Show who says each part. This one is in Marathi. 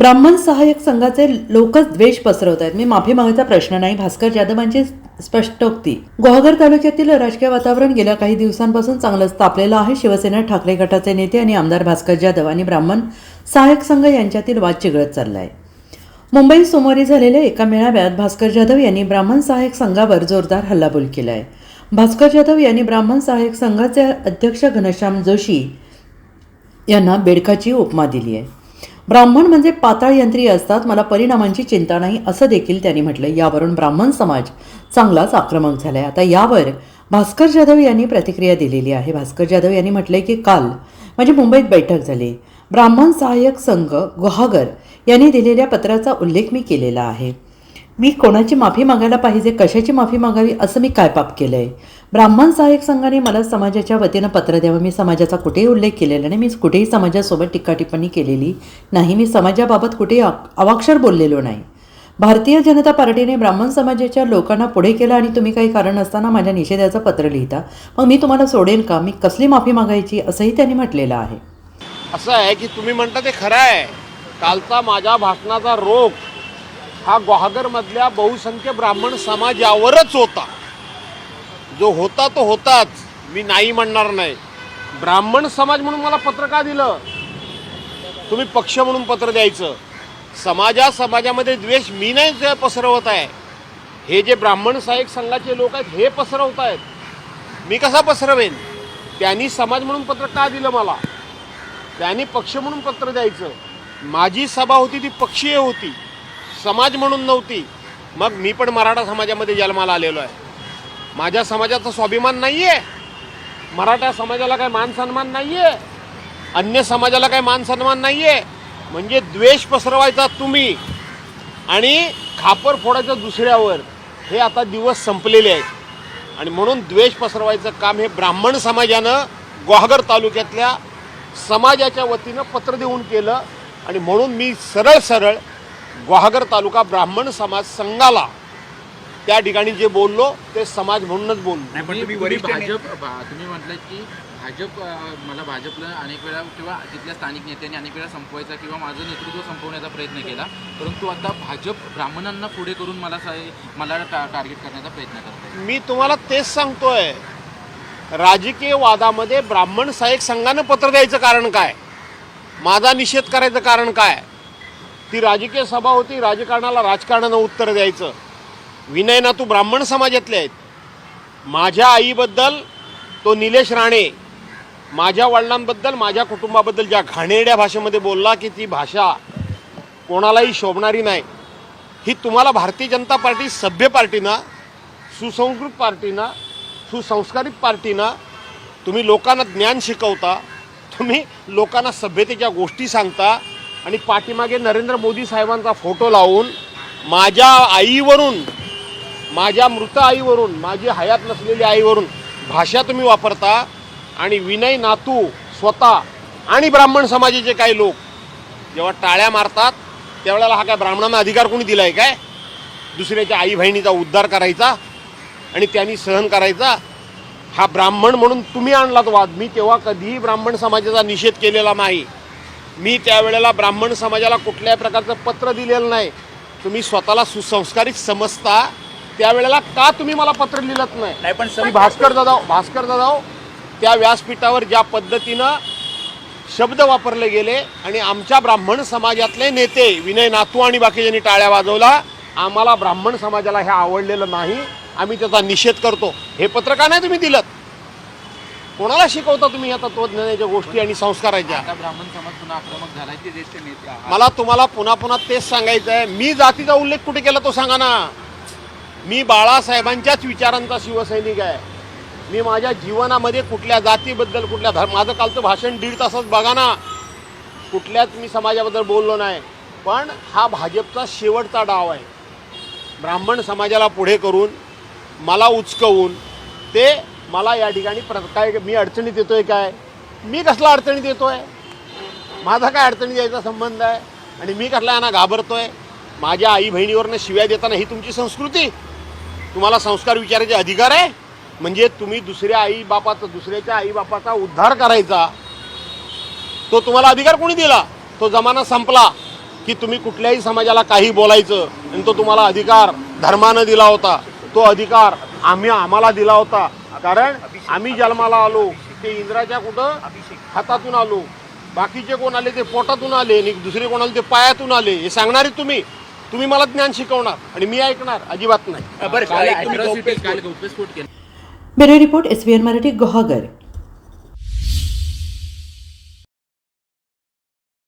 Speaker 1: ब्राह्मण सहाय्यक संघाचे लोकच द्वेष पसरवत आहेत. मी माफी मागायचा प्रश्न नाही. भास्कर जाधवांची स्पष्टोक्ती गुहागर तालुक्यातील राजकीय वातावरण गेल्या काही दिवसांपासून चांगलंच तापलेलं आहे. शिवसेना ठाकरे गटाचे नेते आणि आमदार भास्कर जाधव आणि ब्राह्मण सहाय्यक संघ यांच्यातील वाद चिघळत चाललाय. मुंबईत सोमवारी झालेल्या एका मेळाव्यात भास्कर जाधव यांनी ब्राह्मण सहाय्यक संघावर जोरदार हल्लाबोल केला आहे भास्कर जाधव यांनी ब्राह्मण सहाय्यक संघाचे अध्यक्ष घनश्याम जोशी यांना बेडकाची उपमा दिली आहे ब्राह्मण म्हणजे पाताळ यंत्री असतात मला परिणामांची चिंता नाही असं देखील त्यांनी म्हटलं यावरून ब्राह्मण समाज चांगलाच आक्रमक झालाय. आता यावर भास्कर जाधव यांनी प्रतिक्रिया दिलेली आहे. भास्कर जाधव यांनी म्हटलंय की काल म्हणजे मुंबईत बैठक झाली. ब्राह्मण सहाय्यक संघ गुहागर यांनी दिलेल्या पत्राचा उल्लेख मी केलेला आहे. मी कोणाची माफी मागायला पाहिजे कशाची माफी मागावी असं मी काय पाप केलं आहे ब्राह्मण सहाय्यक संघाने मला समाजाच्या वतीनं पत्र द्यावं. मी समाजाचा कुठेही उल्लेख केलेला नाही. मी कुठेही समाजासोबत टीकाटिप्पणी केलेली नाही. मी समाजाबाबत कुठेही अवाक्षर बोललेलो नाही. भारतीय जनता पार्टीने ब्राह्मण समाजाच्या लोकांना पुढे केलं आणि तुम्ही काही कारण असताना माझ्या निषेधाचं पत्र लिहिता. मग मी तुम्हाला सोडेन का? मी कसली माफी मागायची असंही त्यांनी म्हटलेलं आहे.
Speaker 2: असं आहे की तुम्ही म्हणता ते खरं आहे. कालचा माझ्या भाषणाचा रोग हा ग्वाहागरमधल्या बहुसंख्य ब्राह्मण समाजावरच होता. जो होता तो होताच. मी नाही म्हणणार नाही. ब्राह्मण समाज म्हणून मला पत्र का दिलं? तुम्ही पक्ष म्हणून पत्र द्यायचं. समाजा समाजामध्ये द्वेष मी नाही जे पसरवत आहे. हे जे ब्राह्मण सहाय्यक संघाचे लोक आहेत हे पसरवत आहेत. मी कसा पसरवेन? त्यांनी समाज म्हणून पत्र का दिलं मला? त्यांनी पक्ष म्हणून पत्र द्यायचं. माझी सभा होती ती पक्षीय होती. समाज म्हणून नव्हती. मग मी पण मराठा समाजामध्ये जन्माला आलेलो आहे. माझ्या समाजाचा स्वाभिमान नाही आहे मराठा समाजाला काय मान सन्मान नाही आहे अन्य समाजाला काय मान सन्मान नाही आहे म्हणजे द्वेष पसरवायचा तुम्ही आणि खापर फोडायचं दुसऱ्यावर हे आता दिवस संपलेले आहेत. आणि म्हणून द्वेष पसरवायचं काम हे ब्राह्मण समाजानं ग्वाहगर तालुक्यातल्या समाजाच्या वतीनं पत्र देऊन केलं. आणि म्हणून मी सरळ सरळ गुहागर तालुका ब्राह्मण समाज संघाला त्या ठिकाणी जे बोललो ते समाज म्हणूनच बोललो.
Speaker 3: नाही पण तुम्ही वरिष्ठ भाजप भा- तुम्ही म्हटलं की भाजप अं, मला भाजपला अनेक वेळा किंवा तिथल्या स्थानिक नेत्यांनी अनेक वेळा संपवायचा किंवा माझं नेतृत्व संपवण्याचा प्रयत्न केला. परंतु आता भाजप ब्राह्मणांना पुढे करून मला सा- मला टा- टार्गेट करण्याचा प्रयत्न करत आहे
Speaker 2: मी तुम्हाला तेच सांगतोय. राजकीय वादामध्ये ब्राह्मण सहाय्यक संघानं पत्र द्यायचं कारण काय? माझा निषेध करायचं कारण काय? ती राजकीय सभा होती राजकारणाला राजकारणानं उत्तर द्यायचं. विनय नातू ब्राह्मण समाजातले आहेत. माझ्या आईबद्दल तो निलेश राणे माझ्या वडिलांबद्दल माझ्या कुटुंबाबद्दल ज्या घाणेरड्या भाषेमध्ये बोलला की ती भाषा कोणालाही शोभणारी नाही. ही तुम्हाला भारतीय जनता पार्टी सभ्य पार्टीना सुसंस्कृत पार्टीना सुसंस्कारित पार्टीना तुम्ही लोकांना ज्ञान शिकवता तुम्ही लोकांना सभ्यतेच्या गोष्टी सांगता आणि पाठीमागे नरेंद्र मोदी साहेबांचा फोटो लावून माझ्या आईवरून माझ्या मृत आईवरून माझी हयात नसलेली आईवरून भाषा तुम्ही वापरता आणि विनय नातू स्वतः आणि ब्राह्मण समाजाचे काही लोक जेव्हा टाळ्या मारतात त्यावेळेला हा काय ब्राह्मणांना अधिकार कोणी दिला आहे काय? दुसऱ्याच्या आई बहिणीचा उद्धार करायचा आणि त्यांनी सहन करायचा. हा ब्राह्मण म्हणून तुम्ही आणलात वाद. मी तेव्हा कधीही ब्राह्मण समाजाचा निषेध केलेला नाही. मी त्यावेळेला ब्राह्मण समाजाला कुठल्याही प्रकारचं पत्र दिलेलं नाही. तुम्ही स्वतःला सुसंस्कारित समजता. त्यावेळेला का तुम्ही मला पत्र लिहिलत नाही?
Speaker 3: पण
Speaker 2: मी भास्कर जाधव भास्कर जाधव त्या व्यासपीठावर ज्या पद्धतीनं शब्द वापरले गेले आणि आमच्या ब्राह्मण समाजातले नेते विनय नातू आणि बाकीच्यांनी टाळ्या वाजवला आम्हाला ब्राह्मण समाजाला हे आवडलेलं नाही. आम्ही त्याचा निषेध करतो. हे पत्र का नाही तुम्ही दिलं कोणाला शिकवता तुम्ही या तत्वज्ञानाच्या गोष्टी आणि संस्काराच्या?
Speaker 3: आता ब्राह्मण समाज पुन्हा आक्रमक झालाय ते ज्येष्ठ नेते आहात.
Speaker 2: मला तुम्हाला पुन्हा पुन्हा तेच सांगायचं आहे मी जातीचा उल्लेख कुठे केला तो सांगा ना. मी बाळासाहेबांच्याच विचारांचा शिवसैनिक आहे. मी माझ्या जीवनामध्ये कुठल्या जातीबद्दल कुठल्या धर्म माझं कालचं भाषण दीड तासच बघा ना. कुठल्याच मी समाजाबद्दल बोललो नाही. पण हा भाजपचा शेवटचा डाव आहे. ब्राह्मण समाजाला पुढे करून मला उचकवून ते मला या ठिकाणी प्र काय मी अडचणीत येतोय काय? मी कसला अडचणीत येतोय? माझा काय अडचणी यायचा संबंध आहे? आणि मी कसला यांना घाबरतोय? माझ्या आई बहिणीवरनं शिव्या देताना ही तुमची संस्कृती? तुम्हाला संस्कार विचारायचे अधिकार आहे? म्हणजे तुम्ही दुसऱ्या आई बापाचा दुसऱ्याच्या आई बापाचा उद्धार करायचा. तो तुम्हाला अधिकार कोणी दिला? तो जमाना संपला की तुम्ही कुठल्याही समाजाला काही बोलायचं आणि तो तुम्हाला अधिकार धर्मानं दिला होता. तो अधिकार आम्ही आम्हाला दिला होता. कारण आम्ही जन्माला आलो ते इंद्राच्या कुठं? हातातून आलो. बाकीचे कोण आले ते पोटातून आले आणि दुसरे कोण आले ते पायातून आले. हे सांगणारे तुम्ही. तुम्ही मला ज्ञान शिकवणार आणि मी ऐकणार अजिबात नाही.
Speaker 3: केला?
Speaker 1: Bureau report S Marathi Guhagar